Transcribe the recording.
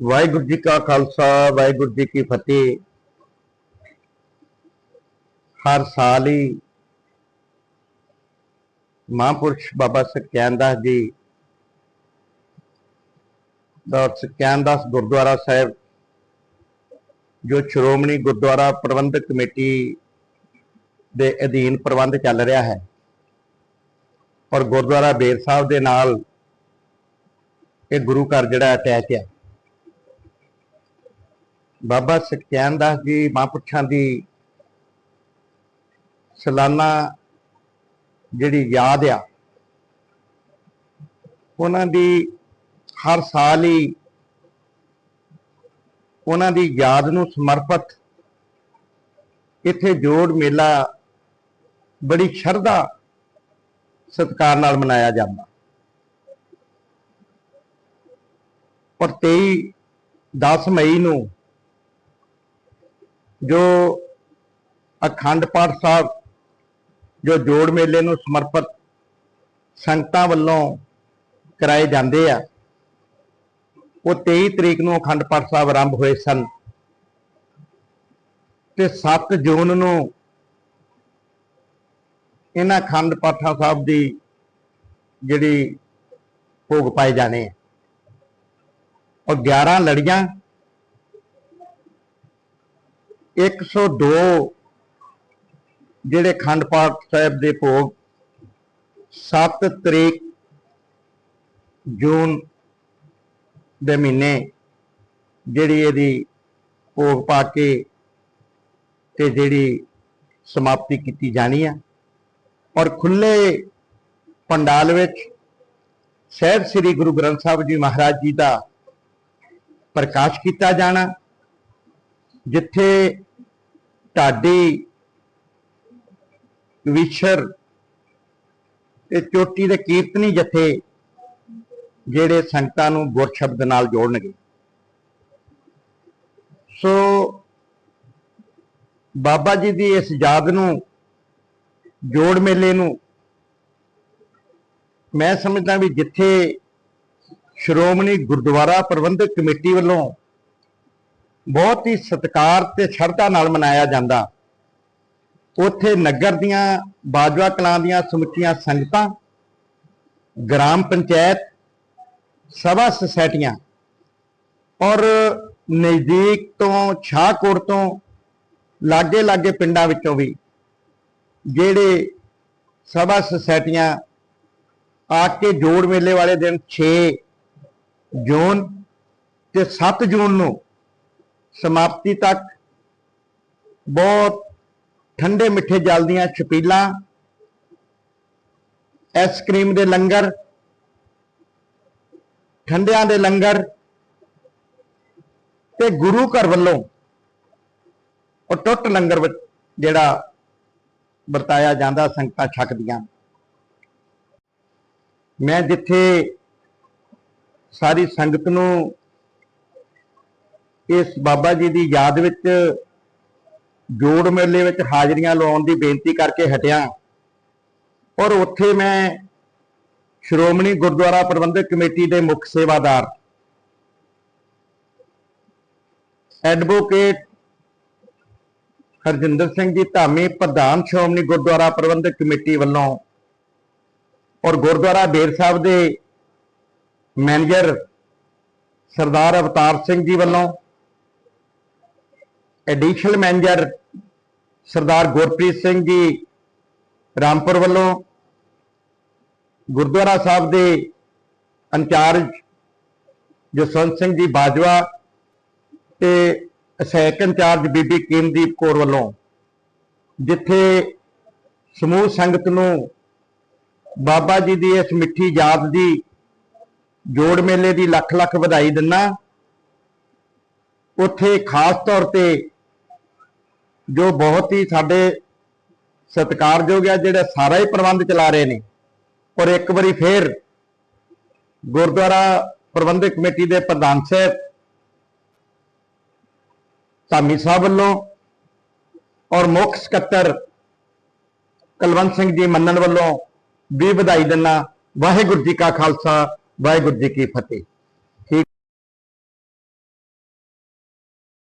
ਵਾਹਿਗੁਰੂ ਜੀ ਕਾ ਖਾਲਸਾ, ਵਾਹਿਗੁਰੂ ਜੀ ਕੀ ਫਤਿਹ। ਹਰ ਸਾਲ ਹੀ ਮਹਾਂਪੁਰਸ਼ ਬਾਬਾ ਸਕਿਆਨ ਦਾਸ ਜੀ ਦਾ ਸਕਿਆਨ ਦਾਸ ਗੁਰਦੁਆਰਾ ਸਾਹਿਬ ਜੋ ਸ਼੍ਰੋਮਣੀ ਗੁਰਦੁਆਰਾ ਪ੍ਰਬੰਧਕ ਕਮੇਟੀ ਦੇ ਅਧੀਨ ਪ੍ਰਬੰਧ ਚੱਲ ਰਿਹਾ ਹੈ। ਔਰ ਗੁਰਦੁਆਰਾ ਬੇਰ ਸਾਹਿਬ ਦੇ ਨਾਲ ਇਹ ਗੁਰੂ ਘਰ ਜਿਹੜਾ ਅਟੈਚ ਹੈ। ਬਾਬਾ ਸਕਿਆਨ ਦਾਸ ਜੀ ਮਹਾਂਪੁਰਸ਼ਾਂ ਦੀ ਸਲਾਨਾ ਜਿਹੜੀ ਯਾਦ ਆ, ਉਹਨਾਂ ਦੀ ਹਰ ਸਾਲ ਹੀ ਉਹਨਾਂ ਦੀ ਯਾਦ ਨੂੰ ਸਮਰਪਿਤ ਇੱਥੇ ਜੋੜ ਮੇਲਾ ਬੜੀ ਸ਼ਰਧਾ ਸਤਿਕਾਰ ਨਾਲ ਮਨਾਇਆ ਜਾਂਦਾ। ਔਰ 23 10 ਮਈ ਨੂੰ ਜੋ ਅਖੰਡ ਪਾਠ ਸਾਹਿਬ, ਜੋ ਜੋੜ ਮੇਲੇ ਨੂੰ ਸਮਰਪਿਤ ਸੰਗਤਾਂ ਵੱਲੋਂ ਕਰਾਏ ਜਾਂਦੇ ਆ ਉਹ 23 ਤਰੀਕ ਨੂੰ ਅਖੰਡ ਪਾਠ ਸਾਹਿਬ ਆਰੰਭ ਹੋਏ ਸਨ। ਤੇ 7 ਜੂਨ ਨੂੰ ਇਹਨਾਂ ਅਖੰਡ ਪਾਠਾਂ ਸਾਹਿਬ ਦੀ ਜਿਹੜੀ ਭੋਗ ਪਾਏ ਜਾਣੇ ਆ। ਔਰ 11 ਲੜੀਆਂ 102 ਜਿਹੜੇ ਖੰਡ ਪਾਠ ਸਾਹਿਬ ਦੇ ਭੋਗ 7 ਤਰੀਕ ਜੂਨ ਦੇ ਮਹੀਨੇ ਜਿਹੜੀ ਇਹਦੀ ਭੋਗ ਪਾ ਕੇ ਤੇ ਜਿਹੜੀ ਸਮਾਪਤੀ ਕੀਤੀ ਜਾਣੀ ਆ। ਔਰ ਖੁੱਲੇ ਪੰਡਾਲ ਵਿੱਚ ਸਹਿਬ ਸ੍ਰੀ ਗੁਰੂ ਗ੍ਰੰਥ ਸਾਹਿਬ ਜੀ ਮਹਾਰਾਜ ਜੀ ਦਾ ਪ੍ਰਕਾਸ਼ ਕੀਤਾ ਜਾਣਾ, ਜਿੱਥੇ ਢਾਡੀ ਵਿਸ਼ਰ ਤੇ ਚੋਟੀ ਦੇ ਕੀਰਤਨੀ ਜਥੇ ਜਿਹੜੇ ਸੰਗਤਾਂ ਨੂੰ ਗੁਰ ਸ਼ਬਦ ਨਾਲ ਜੋੜਨਗੇ। ਸੋ ਬਾਬਾ ਜੀ ਦੀ ਇਸ ਯਾਦ ਨੂੰ, ਜੋੜ ਮੇਲੇ ਨੂੰ ਮੈਂ ਸਮਝਦਾ ਵੀ ਜਿੱਥੇ ਸ਼੍ਰੋਮਣੀ ਗੁਰਦੁਆਰਾ ਪ੍ਰਬੰਧਕ ਕਮੇਟੀ ਵੱਲੋਂ ਬਹੁਤ ਹੀ ਸਤਿਕਾਰ ਤੇ ਸ਼ਰਧਾ ਨਾਲ ਮਨਾਇਆ ਜਾਂਦਾ, ਉੱਥੇ ਨਗਰ ਦੀਆਂ ਬਾਜਵਾ ਕਲਾਂ ਦੀਆਂ ਸਮੁੱਚੀਆਂ ਸੰਗਤਾਂ, ਗ੍ਰਾਮ ਪੰਚਾਇਤ ਸਭਾ ਸੁਸਾਇਟੀਆਂ। ਔਰ ਨਜ਼ਦੀਕ ਤੋਂ ਸ਼ਾਹਕੋਟ ਤੋਂ ਲਾਗੇ ਲਾਗੇ ਪਿੰਡਾਂ ਵਿੱਚੋਂ ਵੀ ਜਿਹੜੇ ਸਭਾ ਸੁਸਾਇਟੀਆਂ ਆ ਕੇ ਜੋੜ ਮੇਲੇ ਵਾਲੇ ਦਿਨ 6 ਜੂਨ ਤੇ 7 ਜੂਨ ਨੂੰ ਸਮਾਪਤੀ ਤੱਕ ਬਹੁਤ ਠੰਡੇ ਮਿੱਠੇ ਜਲ ਦੀਆਂ ਛਪੀਲਾਂ ਆਈਸਕ੍ਰੀਮ ਦੇ ਲੰਗਰ ਠੰਡਿਆਂ ਦੇ ਲੰਗਰ ਤੇ ਗੁਰੂ ਘਰ ਵੱਲੋਂ ਉਹ ਟੁੱਟ ਲੰਗਰ ਜਿਹੜਾ ਵਰਤਾਇਆ ਜਾਂਦਾ, ਸੰਗਤਾਂ ਛਕਦੀਆਂ। ਮੈਂ ਜਿੱਥੇ ਸਾਰੀ ਸੰਗਤ ਨੂੰ ਇਸ ਬਾਬਾ ਜੀ ਦੀ ਯਾਦ ਵਿੱਚ ਜੋੜ ਮੇਲੇ ਵਿੱਚ ਹਾਜ਼ਰੀਆਂ ਲਾਉਣ ਦੀ ਬੇਨਤੀ ਕਰਕੇ ਹਟਿਆ ਔਰ ਉੱਥੇ ਮੈਂ ਸ਼੍ਰੋਮਣੀ ਗੁਰਦੁਆਰਾ ਪ੍ਰਬੰਧਕ ਕਮੇਟੀ ਦੇ ਮੁੱਖ ਸੇਵਾਦਾਰ। ਐਡਵੋਕੇਟ ਹਰਜਿੰਦਰ ਸਿੰਘ ਜੀ ਧਾਮੀ, ਪ੍ਰਧਾਨ ਸ਼੍ਰੋਮਣੀ ਗੁਰਦੁਆਰਾ ਪ੍ਰਬੰਧਕ ਕਮੇਟੀ ਵੱਲੋਂ ਔਰ ਗੁਰਦੁਆਰਾ ਬੇਰ ਸਾਹਿਬ ਦੇ ਮੈਨੇਜਰ ਸਰਦਾਰ ਅਵਤਾਰ ਸਿੰਘ ਜੀ ਵੱਲੋਂ ਐਡੀਸ਼ਨਲ ਮੈਨੇਜਰ ਸਰਦਾਰ ਗੁਰਪ੍ਰੀਤ ਸਿੰਘ ਜੀ ਰਾਮਪੁਰ ਵੱਲੋਂ ਗੁਰਦੁਆਰਾ ਸਾਹਿਬ ਦੇ ਇੰਚਾਰਜ ਜਸਵੰਤ ਸਿੰਘ ਜੀ ਬਾਜਵਾ ਤੇ ਸਹਾਇਕ ਇੰਚਾਰਜ ਬੀਬੀ ਕੀਮਦੀਪ ਕੌਰ ਵੱਲੋਂ, ਜਿੱਥੇ ਸਮੂਹ ਸੰਗਤ ਨੂੰ ਬਾਬਾ ਜੀ ਦੀ ਇਸ ਮਿੱਠੀ ਯਾਦ ਦੀ ਜੋੜ ਮੇਲੇ ਦੀ ਲੱਖ ਲੱਖ ਵਧਾਈ ਦਿੰਨਾ। ਉੱਥੇ ਖਾਸ ਤੌਰ ਤੇ ਜੋ ਬਹੁਤ ਹੀ ਸਾਡੇ ਸਤਿਕਾਰਯੋਗ ਆ, ਜਿਹੜੇ ਸਾਰਾ ਹੀ ਪ੍ਰਬੰਧ ਚਲਾ ਰਹੇ ਨੇ। ਔਰ ਇੱਕ ਵਾਰੀ ਫੇਰ ਗੁਰਦੁਆਰਾ ਪ੍ਰਬੰਧਕ ਕਮੇਟੀ ਦੇ ਪ੍ਰਧਾਨ ਸਾਹਿਬ, ਧਾਮੀ ਸਾਹਿਬ ਵੱਲੋਂ ਔਰ ਮੁੱਖ ਸਕੱਤਰ ਕੁਲਵੰਤ ਸਿੰਘ ਜੀ ਮੰਨਣ ਵੱਲੋਂ ਵੀ ਵਧਾਈ ਦਿੰਦਾ ਵਾਹਿਗੁਰੂ ਜੀ ਕਾ ਖਾਲਸਾ, ਵਾਹਿਗੁਰੂ ਜੀ ਕੀ ਫਤਿਹ। ਠੀਕ